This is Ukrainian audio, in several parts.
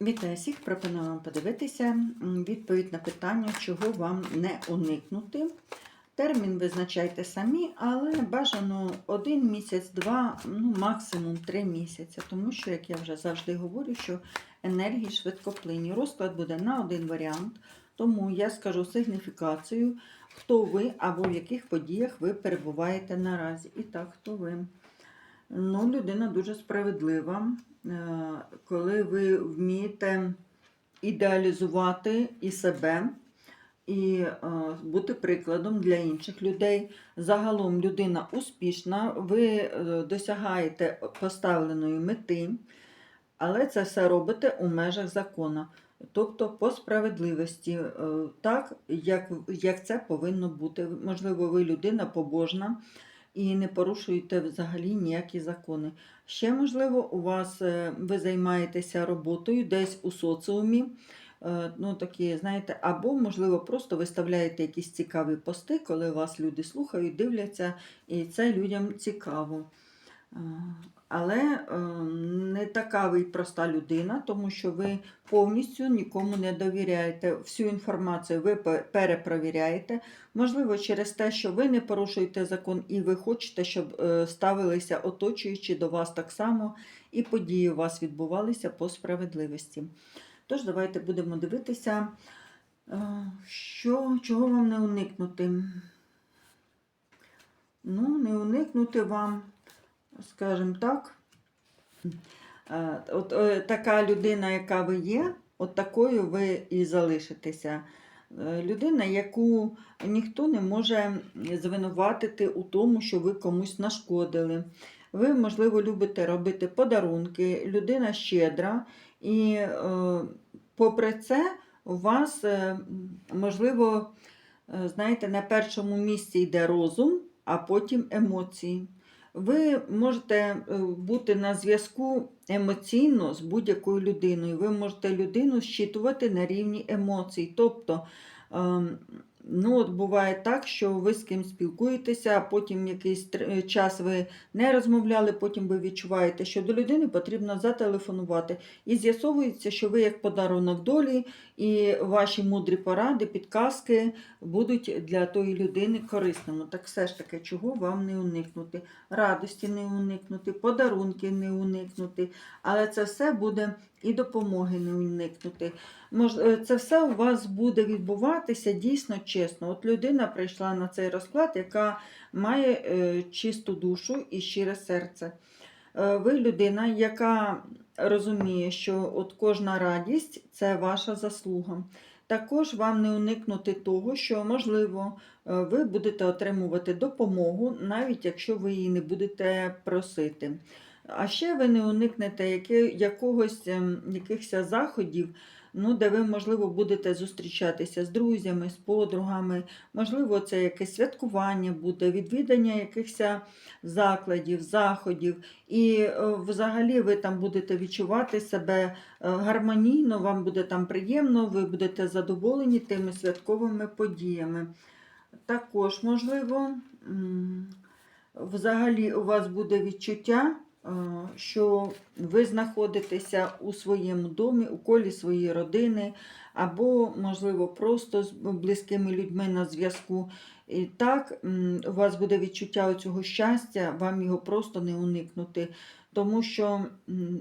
Вітаю всіх! Пропоную вам подивитися відповідь на питання, чого вам не уникнути. Термін визначайте самі, але бажано один місяць, два, ну максимум три місяці. Тому що, як я вже завжди говорю, що енергії швидкоплинні. Розклад буде на один варіант. Тому я скажу сигніфікацію, хто ви або в яких подіях ви перебуваєте наразі. І так, хто ви? Ну, людина дуже справедлива, е, коли ви вмієте ідеалізувати і себе, і е, бути прикладом для інших людей. Загалом людина успішна, ви е, досягаєте поставленої мети, але це все робите у межах закону. Тобто по справедливості, так як це повинно бути. Можливо, ви людина побожна і не порушуєте взагалі ніякі закони. Ще, можливо, у вас е, ви займаєтеся роботою десь у соціумі. е, Ну, такі, знаєте, або, можливо, просто виставляєте якісь цікаві пости, коли вас люди слухають, дивляться, і це людям цікаво. Е, Але е, така ви проста людина, тому що ви повністю нікому не довіряєте. Всю інформацію ви перепровіряєте. Можливо, через те, що ви не порушуєте закон і ви хочете, щоб е, ставилися оточуючи до вас так само, і події у вас відбувалися по справедливості. Тож, давайте будемо дивитися, е, що, чого вам не уникнути. Ну, не уникнути вам, скажімо так. Е, От е, така людина, яка ви є, от такою ви і залишитеся. Е, Людина, яку ніхто не може звинуватити у тому, що ви комусь нашкодили. Ви, можливо, любите робити подарунки, людина щедра, і попри це, у вас, можливо, знаєте, на першому місці йде розум, а потім емоції. Ви можете е, бути на зв'язку емоційно з будь-якою людиною. Ви можете людину щитувати на рівні емоцій. Тобто, ем, ну, от буває так, що ви з ким спілкуєтеся, а потім якийсь час ви не розмовляли, потім ви відчуваєте, що до людини потрібно зателефонувати. І з'ясовується, що ви як подарунок долі, і ваші мудрі поради, підказки будуть для тої людини корисними. Так все ж таки, чого вам не уникнути? Радості не уникнути, подарунки не уникнути, але це все буде і допомоги не уникнути. Е, Це все у вас буде відбуватися дійсно чесно. От людина прийшла на цей розклад, яка має е, чисту душу і щире серце. Е, Ви людина, яка розуміє, що от кожна радість це ваша заслуга. Також вам не уникнути того, що, можливо, ви будете отримувати допомогу, навіть якщо ви її не будете просити. А ще ви не уникнете якогось ем, якихось заходів, ну, де ви, можливо, будете зустрічатися з друзями, з подругами, можливо, це якесь святкування буде, відвідання якихось закладів, заходів. І е, взагалі ви там будете відчувати себе е, гармонійно, вам буде там приємно, ви будете задоволені тими святковими подіями. Також, можливо, взагалі у вас буде відчуття, що ви знаходитеся у своєму домі, у колі своєї родини, або, можливо, просто з близькими людьми на зв'язку. І так, у вас буде відчуття цього щастя, вам його просто не уникнути. Тому що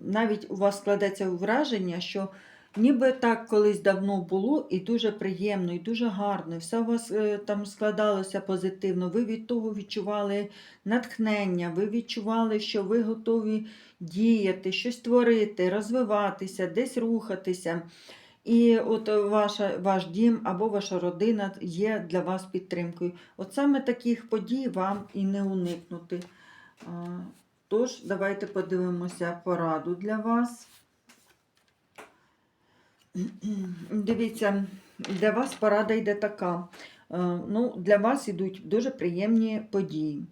навіть у вас складеться враження, що ніби так колись давно було, і дуже приємно, і дуже гарно, все у вас е, там складалося позитивно. Ви від того відчували натхнення, ви відчували, що ви готові діяти, щось творити, розвиватися, десь рухатися. І от ваша, ваш дім або ваша родина є для вас підтримкою. От саме таких подій вам і не уникнути. Тож, давайте подивимося пораду для вас. Дивіться, для вас порада йде така. Е, Ну, для вас йдуть дуже приємні події.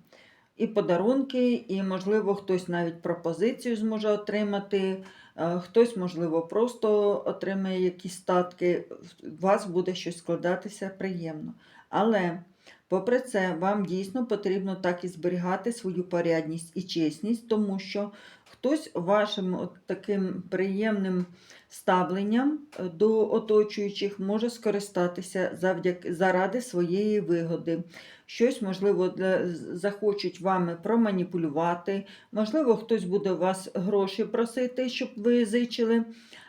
І подарунки, і, можливо, хтось навіть пропозицію зможе отримати, е, хтось, можливо, просто отримає якісь статки. У вас буде щось складатися приємно. Але, попри це, вам дійсно потрібно так і зберігати свою порядність і чесність, тому що хтось вашим от таким приємним ставленням е, до оточуючих може скористатися завдяки заради своєї вигоди. Щось, можливо, для- захочуть вами проманіпулювати, можливо, хтось буде у вас гроші просити, щоб ви зичили,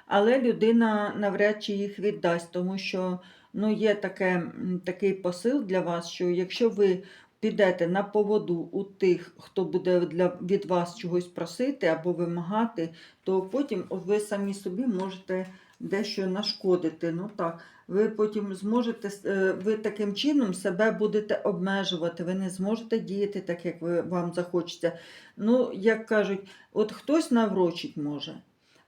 але людина навряд чи їх віддасть, тому що ну, є таке, такий посил для вас, що якщо ви підете на поводу у тих, хто буде для, від вас чогось просити або вимагати, то потім ви самі собі можете дещо нашкодити. Ну так, ви потім зможете, е, ви таким чином себе будете обмежувати, ви не зможете діяти так, як ви, вам захочеться. Ну, як кажуть, от хтось наврочить може.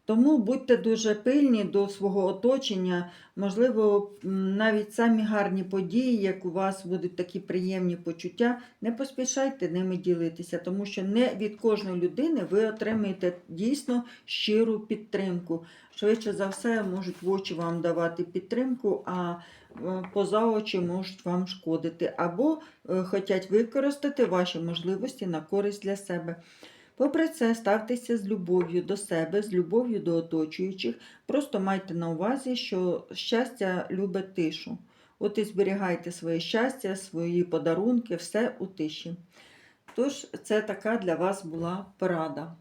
Тому будьте дуже пильні до свого оточення. Можливо, навіть самі гарні події, як у вас будуть такі приємні почуття, не поспішайте ними ділитися, тому що не від кожної людини ви отримаєте дійсно щиру підтримку. Швидше за все, можуть в очі вам давати підтримку, а е, поза очі можуть вам шкодити, або е, хочуть використати ваші можливості на користь для себе. Попри це, ставтеся з любов'ю до себе, з любов'ю до оточуючих. Просто майте на увазі, що щастя любить тишу. От і зберігайте своє щастя, свої подарунки, все у тиші. Тож, це така для вас була порада.